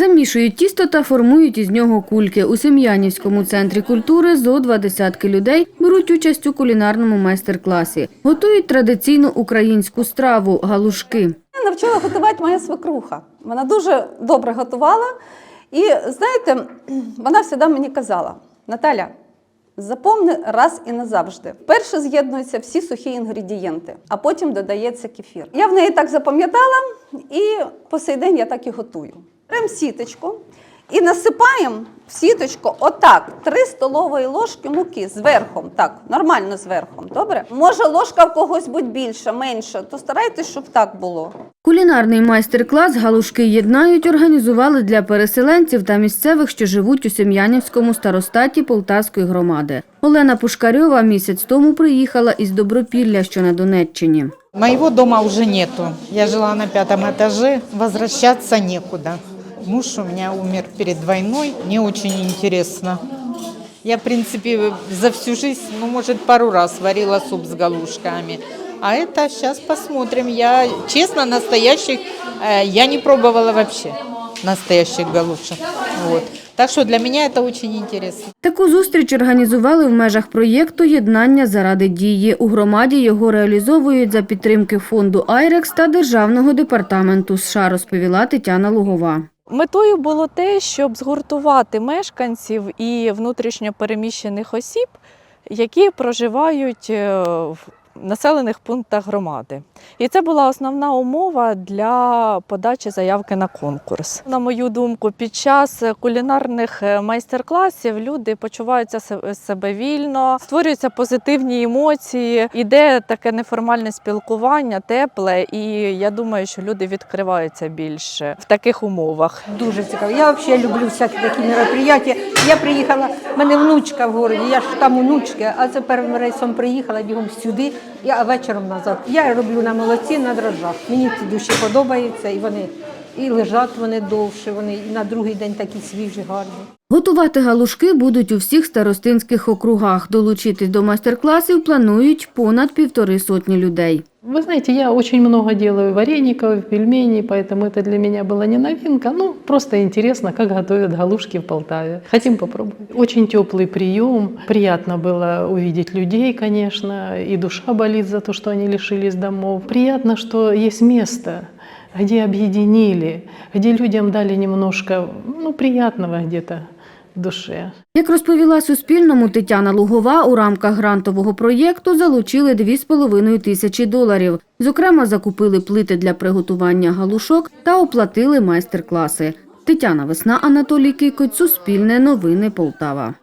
Замішують тісто та формують із нього кульки. У Сем'янівському центрі культури зо два десятки людей беруть участь у кулінарному майстер-класі. Готують традиційну українську страву галушки. Мене навчила готувати моя свекруха. Вона дуже добре готувала. І знаєте, вона завжди мені казала: Наталя, запомни раз і назавжди. Перше з'єднуються всі сухі інгредієнти, а потім додається кефір. Я в неї так запам'ятала, і по сей день я так і готую. Беремо сіточку і насипаємо в сіточку отак 3 столової ложки муки зверхом. Так, нормально зверхом. Добре? Може, ложка в когось будь більша, менша, то старайтесь, щоб так було. Кулінарний майстер-клас галушки єднають організували для переселенців та місцевих, що живуть у Сем'янівському старостаті Полтавської громади. Олена Пушкарьова місяць тому приїхала із Добропілля, що на Донеччині. Моего дома уже нету. Я жила на пятом этаже, возвращаться некуда. Муж у меня умер перед войной, мне очень интересно. Я, в принципе, за всю жизнь, ну, может, пару раз варила суп с галушками. А это сейчас посмотрим. Я, честно, настоящих, э, я не пробовала вообще настоящих галушек. Вот. Так что для меня это очень интересно. Таку зустріч організували в межах проєкту «Єднання заради дії». У громаді його реалізовують за підтримки фонду «Айрекс» та Державного департаменту США, розповіла Тетяна Лугова. Метою було те, щоб згуртувати мешканців і внутрішньо переміщених осіб, які проживають е, в населених пунктах громади. І це була основна умова для подачі заявки на конкурс. На мою думку, під час кулінарних е, майстер-класів люди почуваються себе вільно, створюються позитивні емоції, іде таке неформальне спілкування, тепле, і я думаю, що люди відкриваються більше в таких умовах. Дуже цікаво. Я взагалі люблю всякі такі мероприятия. Я приїхала, в мене внучка в городі, я ж там внучки, а це першим рейсом приїхала бігом сюди, а вечором назад. Я роблю на молоці, на дрожжах. Мені ці душі подобаються, і вони і лежать вони довше, вони і на другий день такі свіжі, гарні. Готувати галушки будуть у всіх старостинських округах. Долучитись до майстер-класів планують понад півтори сотні людей. Вы знаете, я очень много делаю вареников, пельменей, поэтому это для меня была не новинка. Ну, просто интересно, как готовят галушки в Полтаве. Хотим попробовать. Очень теплый прием. Приятно было увидеть людей, конечно, и душа болит за то, что они лишились домов. Приятно, что есть место, где объединили, где людям дали немножко, ну, приятного где-то в душе. Як розповіла Суспільному Тетяна Лугова, у рамках грантового проєкту залучили 2,5 тисячі доларів. Зокрема, закупили плити для приготування галушок та оплатили майстер-класи. Тетяна Весна, Анатолій Кикоть, Суспільне новини Полтава.